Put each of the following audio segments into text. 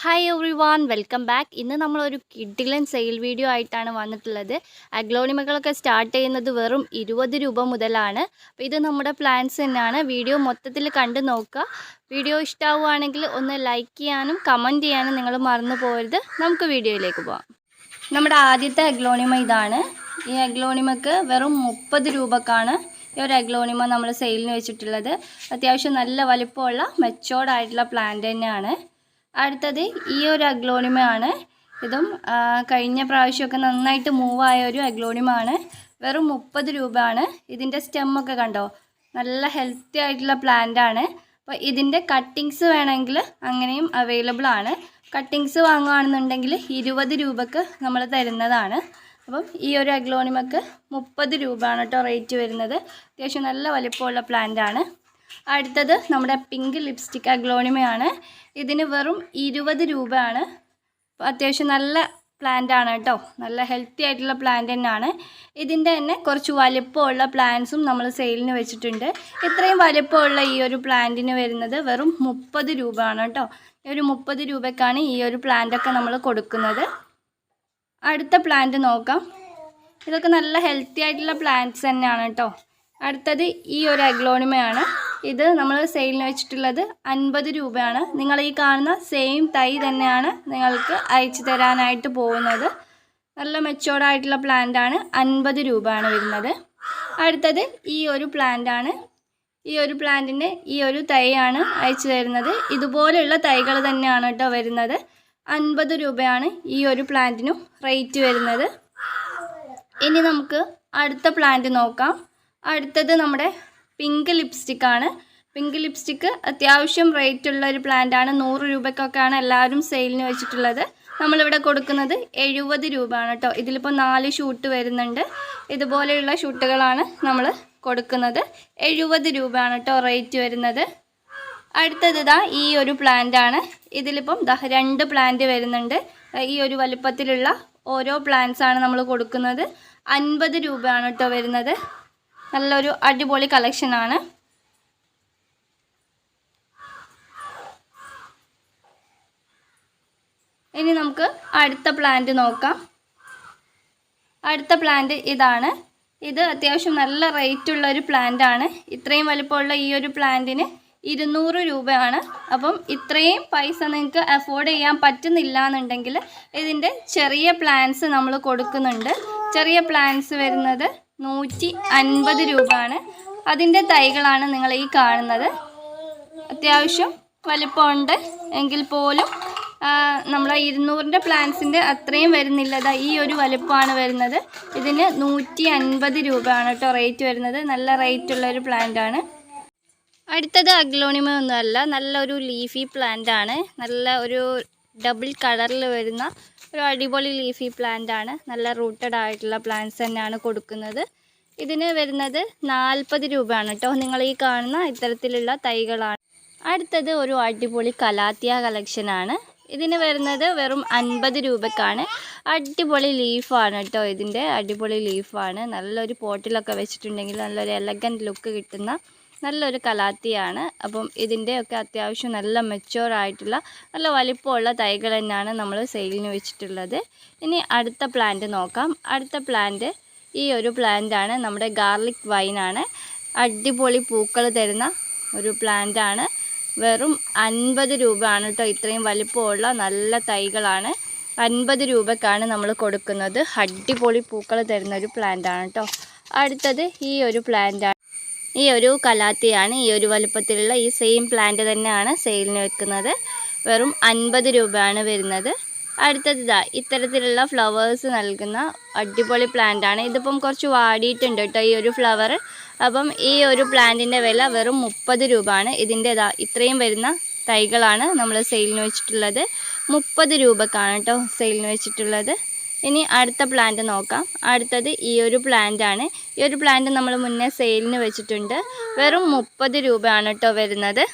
Hi everyone welcome back ഇന്ന് നമ്മളൊരു കിഡിലൻ സെയിൽ വീഡിയോ ആയിട്ടാണ് വന്നിട്ടുള്ളത്. അഗ്ലോണിമകളൊക്കെ സ്റ്റാർട്ട് ചെയ്യുന്നത് വെറും ഇരുപത് രൂപ മുതലാണ്. അപ്പോൾ ഇത് നമ്മുടെ പ്ലാൻസ് തന്നെയാണ്. വീഡിയോ മൊത്തത്തിൽ കണ്ടു നോക്കുക. വീഡിയോ ഇഷ്ടമാവുകയാണെങ്കിൽ ഒന്ന് ലൈക്ക് ചെയ്യാനും കമന്റ് ചെയ്യാനും നിങ്ങൾ മറന്നു പോകരുത്. നമുക്ക് വീഡിയോയിലേക്ക് പോകാം നമ്മുടെ ആദ്യത്തെ അഗ്ലോണിമ ഇതാണ്. ഈ അഗ്ലോണിമക്ക് വെറും മുപ്പത് രൂപക്കാണ് ഈ ഒരു അഗ്ലോണിമ നമ്മൾ സെയിലിന് വെച്ചിട്ടുള്ളത്. അത്യാവശ്യം നല്ല വലിപ്പമുള്ള മെച്ചോർഡ് ആയിട്ടുള്ള പ്ലാന്റ് തന്നെയാണ്. അടുത്തത് ഈ ഒരു അഗ്ലോണിമയാണ്. ഇതും കഴിഞ്ഞ പ്രാവശ്യമൊക്കെ നന്നായിട്ട് മൂവായ ഒരു അഗ്ലോണിമാണ്. വെറും മുപ്പത് രൂപയാണ്. ഇതിന്റെ സ്റ്റെമ്മൊക്കെ കണ്ടോ? നല്ല ഹെൽത്തി ആയിട്ടുള്ള പ്ലാന്റ് ആണ്. അപ്പോൾ ഇതിന്റെ കട്ടിങ്സ് വേണമെങ്കിൽ അങ്ങനെയും അവൈലബിൾ ആണ്. കട്ടിങ്സ് വാങ്ങുകയാണെന്നുണ്ടെങ്കിൽ ഇരുപത് രൂപക്ക് നമ്മൾ തരുന്നതാണ്. അപ്പം ഈ ഒരു അഗ്ലോണിമക്ക് മുപ്പത് രൂപയാണ് കേട്ടോ റേറ്റ് വരുന്നത്. അത്യാവശ്യം നല്ല വലിപ്പമുള്ള പ്ലാന്റ് ആണ്. അടുത്തത് നമ്മുടെ പിങ്ക് ലിപ്സ്റ്റിക് അഗ്ലോണിമയാണ്. ഇതിന് വെറും ഇരുപത് രൂപയാണ്. അത്യാവശ്യം നല്ല പ്ലാന്റ് ആണ് കേട്ടോ. നല്ല ഹെൽത്തി ആയിട്ടുള്ള പ്ലാന്റ് തന്നെയാണ്. ഇതിന്റെ തന്നെ കുറച്ച് വലിപ്പമുള്ള പ്ലാന്റ്സും നമ്മൾ സെയിലിന് വെച്ചിട്ടുണ്ട്. ഇത്രയും വലിപ്പമുള്ള ഈ ഒരു പ്ലാന്റിന് വരുന്നത് വെറും മുപ്പത് രൂപയാണ് കേട്ടോ. ഒരു മുപ്പത് രൂപയ്ക്കാണ് ഈ ഒരു പ്ലാന്റൊക്കെ നമ്മൾ കൊടുക്കുന്നത്. അടുത്ത പ്ലാന്റ് നോക്കാം. ഇതൊക്കെ നല്ല ഹെൽത്തി ആയിട്ടുള്ള പ്ലാന്റ്സ് തന്നെയാണ് കേട്ടോ. അടുത്തത് ഈ ഒരു അഗ്ലോണിമയാണ്. ഇത് നമ്മൾ സെയിലിന് വെച്ചിട്ടുള്ളത് അൻപത് രൂപയാണ്. നിങ്ങൾ ഈ കാണുന്ന സെയിം തൈ തന്നെയാണ് നിങ്ങൾക്ക് അയച്ചു തരാനായിട്ട് പോകുന്നത്. നല്ല മെച്ചോർഡായിട്ടുള്ള പ്ലാന്റ് ആണ്. അൻപത് രൂപയാണ് വരുന്നത്. അടുത്തത് ഈ ഒരു പ്ലാന്റ് ആണ്. ഈ ഒരു പ്ലാന്റിന്റെ ഈ ഒരു തൈയാണ് അയച്ചു തരുന്നത്. ഇതുപോലെയുള്ള തൈകൾ തന്നെയാണ് കേട്ടോ വരുന്നത്. അൻപത് രൂപയാണ് ഈ ഒരു പ്ലാന്റിനും റേറ്റ് വരുന്നത്. ഇനി നമുക്ക് അടുത്ത പ്ലാന്റ് നോക്കാം. അടുത്തത് നമ്മുടെ പിങ്ക് ലിപ്സ്റ്റിക് ആണ്. പിങ്ക് ലിപ്സ്റ്റിക്ക് അത്യാവശ്യം റേറ്റ് ഉള്ള ഒരു ആണ്. നൂറ് രൂപയ്ക്കൊക്കെയാണ് എല്ലാവരും സെയിലിന് വെച്ചിട്ടുള്ളത്. നമ്മളിവിടെ കൊടുക്കുന്നത് എഴുപത് രൂപയാണ് കേട്ടോ ഇതിലിപ്പോൾ നാല് ഷൂട്ട് വരുന്നുണ്ട്. ഇതുപോലെയുള്ള ഷൂട്ടുകളാണ് നമ്മൾ കൊടുക്കുന്നത്. എഴുപത് രൂപയാണ് കേട്ടോ റേറ്റ് വരുന്നത്. അടുത്തത് ഇതാ ഈ ഒരു പ്ലാന്റ് ആണ്. ഇതിലിപ്പം രണ്ട് പ്ലാന്റ് വരുന്നുണ്ട്. ഈ ഒരു വലുപ്പത്തിലുള്ള ഓരോ പ്ലാന്റ്സാണ് നമ്മൾ കൊടുക്കുന്നത്. അൻപത് രൂപയാണ് കേട്ടോ വരുന്നത്. നല്ലൊരു അടിപൊളി കളക്ഷനാണ് ഇനി നമുക്ക് അടുത്ത പ്ലാന്റ് നോക്കാം. അടുത്ത പ്ലാന്റ് ഇതാണ്. ഇത് അത്യാവശ്യം നല്ല റേറ്റ് ഉള്ള ഒരു പ്ലാന്റ് ആണ്. ഇത്രയും വലിപ്പമുള്ള ഈ ഒരു പ്ലാന്റിന് ഇരുന്നൂറ് രൂപയാണ്. അപ്പം ഇത്രയും പൈസ നിങ്ങൾക്ക് അഫോർഡ് ചെയ്യാൻ പറ്റുന്നില്ല എന്നുണ്ടെങ്കിൽ ഇതിന്റെ ചെറിയ പ്ലാന്റ്സ് നമ്മൾ കൊടുക്കുന്നുണ്ട്. ചെറിയ പ്ലാന്റ്സ് വരുന്നത് നൂറ്റി അൻപത് രൂപയാണ്. അതിന്റെ തൈകളാണ് നിങ്ങൾ ഈ കാണുന്നത്. അത്യാവശ്യം വലിപ്പമുണ്ട്. എങ്കിൽ പോലും നമ്മൾ ഇരുന്നൂറിന്റെ പ്ലാന്റ്സിന്റെ അത്രയും വരുന്നില്ലടാ ഈ ഒരു വലിപ്പമാണ് വരുന്നത്. ഇതിന് നൂറ്റി അൻപത് രൂപയാണ് കേട്ടോ റേറ്റ് വരുന്നത്. നല്ല റേറ്റ് ഉള്ള ഒരു പ്ലാന്റ് ആണ് അടുത്തത് അഗ്ലോണിമ ഒന്നുമല്ല നല്ലൊരു ലീഫി പ്ലാന്റ് ആണ് നല്ല ഒരു ഡബിൾ കളറിൽ വരുന്ന ഒരു അടിപൊളി ലീഫി പ്ലാന്റ് ആണ്. നല്ല റൂട്ടഡ് ആയിട്ടുള്ള പ്ലാന്റ്സ് തന്നെയാണ് കൊടുക്കുന്നത്. ഇതിന് വരുന്നത് നാൽപ്പത് രൂപയാണ് കേട്ടോ. നിങ്ങൾ ഈ കാണുന്ന ഇത്തരത്തിലുള്ള തൈകളാണ്. അടുത്തത് ഒരു അടിപൊളി കലാത്തിയ കളക്ഷനാണ് ഇതിന് വരുന്നത് വെറും അൻപത് രൂപക്കാണ്. അടിപൊളി ലീഫാണ് കേട്ടോ ഇതിന്റെ. അടിപൊളി ലീഫാണ് നല്ലൊരു പോട്ടിലൊക്കെ വെച്ചിട്ടുണ്ടെങ്കിൽ നല്ലൊരു എലഗന്റ് ലുക്ക് കിട്ടുന്ന നല്ലൊരു കലാത്തിയാണ്. അപ്പം ഇതിന്റെയൊക്കെ അത്യാവശ്യം നല്ല മെച്ചുവർ ആയിട്ടുള്ള നല്ല വലിപ്പമുള്ള തൈകൾ തന്നെയാണ് നമ്മൾ സെയിലിന് വെച്ചിട്ടുള്ളത്. ഇനി അടുത്ത പ്ലാന്റ് നോക്കാം. അടുത്ത പ്ലാന്റ് ഈ ഒരു പ്ലാന്റാണ് നമ്മുടെ ഗാർലിക് വൈനാണ് അടിപൊളി പൂക്കൾ തരുന്ന ഒരു പ്ലാന്റാണ് വെറും അൻപത് രൂപയാണ് കേട്ടോ. ഇത്രയും വലിപ്പമുള്ള നല്ല തൈകളാണ്. അൻപത് രൂപക്കാണ് നമ്മൾ കൊടുക്കുന്നത്. അടിപൊളി പൂക്കൾ തരുന്ന ഒരു പ്ലാന്റാണ് കേട്ടോ. അടുത്തത് ഈ ഒരു പ്ലാന്റാണ് ഈ ഒരു കലാത്തിയാണ് ഈ ഒരു വലുപ്പത്തിലുള്ള ഈ സെയിം പ്ലാന്റ് തന്നെയാണ് സെയിലിന് വെക്കുന്നത്. വെറും അൻപത് രൂപയാണ് വരുന്നത്. അടുത്തത് ഇതാ ഇത്തരത്തിലുള്ള ഫ്ലവേഴ്സ് നൽകുന്ന അടിപൊളി പ്ലാന്റ് ആണ്. ഇതിപ്പം കുറച്ച് വാടിയിട്ടുണ്ട് കേട്ടോ ഈ ഒരു ഫ്ലവർ അപ്പം ഈ ഒരു പ്ലാന്റിന്റെ വില വെറും മുപ്പത് രൂപയാണ്. ഇതിന്റെ ഇതാ ഇത്രയും വരുന്ന തൈകളാണ് നമ്മൾ സെയിലിന് വെച്ചിട്ടുള്ളത്. മുപ്പത് രൂപക്കാണ് കേട്ടോ സെയിലിന് വെച്ചിട്ടുള്ളത്. ഇനി അടുത്ത പ്ലാന്റ് നോക്കാം. അടുത്തത് ഈ ഒരു ആണ്. ഈ ഒരു പ്ലാന്റ് നമ്മൾ മുന്നേ സെയിലിന് വെച്ചിട്ടുണ്ട്. വെറും മുപ്പത് രൂപയാണ് കേട്ടോ വരുന്നത്.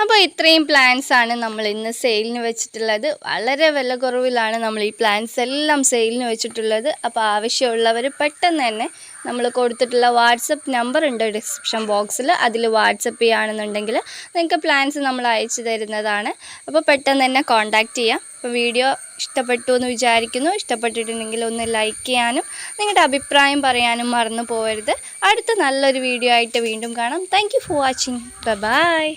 അപ്പോൾ ഇത്രയും പ്ലാൻസ് ആണ് നമ്മൾ ഇന്ന് സെയിലിന് വെച്ചിട്ടുള്ളത്. വളരെ വില കുറവിലാണ് നമ്മൾ ഈ പ്ലാൻസ് എല്ലാം സെയിലിന് വെച്ചിട്ടുള്ളത്. അപ്പോൾ ആവശ്യമുള്ളവർ പെട്ടെന്ന് തന്നെ നമ്മൾ കൊടുത്തിട്ടുള്ള വാട്സപ്പ് നമ്പർ ഉണ്ട് ഡിസ്ക്രിപ്ഷൻ ബോക്സിൽ അതിൽ വാട്സപ്പ് ചെയ്യുകയാണെന്നുണ്ടെങ്കിൽ നിങ്ങൾക്ക് പ്ലാൻസ് നമ്മൾ അയച്ചു തരുന്നതാണ്. അപ്പോൾ പെട്ടെന്ന് തന്നെ കോൺടാക്റ്റ് ചെയ്യാം. അപ്പോൾ വീഡിയോ ഇഷ്ടപ്പെട്ടു എന്ന് വിചാരിക്കുന്നു. ഇഷ്ടപ്പെട്ടിട്ടുണ്ടെങ്കിൽ ഒന്ന് ലൈക്ക് ചെയ്യാനും നിങ്ങളുടെ അഭിപ്രായം പറയാനും മറന്നു പോകരുത്. അടുത്ത നല്ലൊരു വീഡിയോ ആയിട്ട് വീണ്ടും കാണാം. Thank for watching bye